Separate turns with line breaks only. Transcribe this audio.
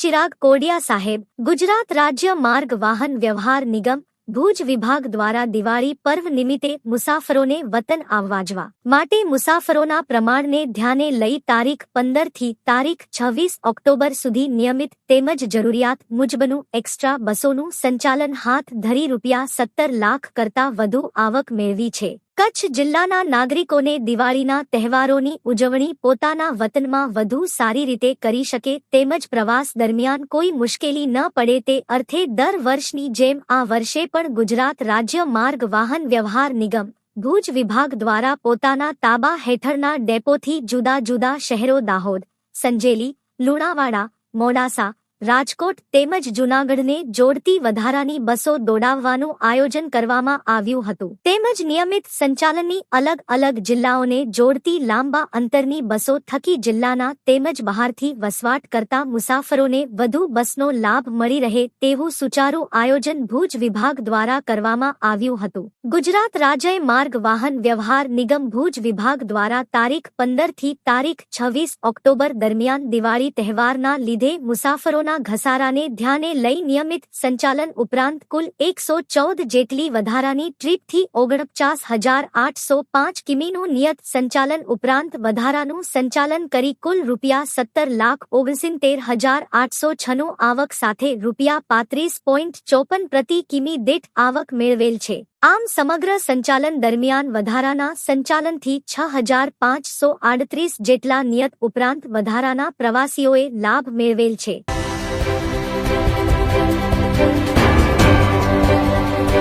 ચિરાગ કોડિયા સાહેબ ગુજરાત રાજ્ય માર્ગ વાહન વ્યવહાર નિગમ ભુજ વિભાગ દ્વારા દિવાળી પર્વ નિમિત્તે મુસાફરોને વતન આવવાજવા માટે મુસાફરોના પ્રમાણને ધ્યાને લઈ તારીખ પંદરથી તારીખ છવ્વીસ ઓક્ટોબર સુધી નિયમિત તેમજ જરૂરિયાત મુજબનું એક્સ્ટ્રા બસોનું સંચાલન હાથ ધરી રૂપિયા સત્તર લાખ કરતા વધુ આવક મેળવી છે કચ્છ જિલ્લાના નાગરિકોને દિવાળીના તહેવારોની ઉજવણી પોતાના વતનમાં વધુ સારી રીતે કરી શકે તેમજ પ્રવાસ દરમિયાન કોઈ મુશ્કેલી ન પડે તે અર્થે દર વર્ષની જેમ આ વર્ષે પણ ગુજરાત રાજ્ય માર્ગ વાહન વ્યવહાર નિગમ, ભુજ વિભાગ દ્વારા પોતાના તાબા હેઠળના ડેપોથી જુદા જુદા શહેરો દાહોદ, સંજેલી, લુણાવાડા, મોડાસા રાજકોટ તેમજ જૂનાગઢને જોડતી વધારાની બસો દોડાવવાનું આયોજન કરવામાં આવ્યું હતું. તેમજ નિયમિત સંચાલનની અલગ અલગ જિલ્લાઓને જોડતી લાંબા અંતરની બસો થકી જિલ્લાના તેમજ બહારથી વસવાટ કરતા મુસાફરોને વધુ બસનો લાભ મળી રહે તેવું સુચારુ આયોજન ભુજ વિભાગ દ્વારા કરવામાં આવ્યું હતું. ગુજરાત રાજ્ય માર્ગ વાહન વ્યવહાર નિગમ ભુજ વિભાગ દ્વારા તારીખ પંદરથી તારીખ છવ્વીસ ઓક્ટોબર દરમિયાન દિવાળી તહેવારના લીધે મુસાફરોના ઘસારાને ધ્યાને લઈ નિયમિત સંચાલન ઉપરાંત કુલ એકસો ચૌદ જેટલી વધારાની ટ્રીપથી ઓગણપચાસ હજાર આઠસો પાંચ કિમીનું નિયત સંચાલન ઉપરાંત વધારાનું સંચાલન કરી કુલ રૂપિયા સત્તર લાખ ઓગણસિત્તેર હજાર આઠસો છનું આવક સાથે રૂપિયા પાંત્રીસ પોઈન્ટ ચોપન પ્રતિ કિમી દીઠ આવક મેળવેલ છે. આમ સમગ્ર સંચાલન દરમિયાન વધારાના સંચાલનથી છ હજાર પાંચસો આડત્રીસ જેટલા નિયત ઉપરાંત વધારાના પ્રવાસીઓએ લાભ મેળવેલ છે.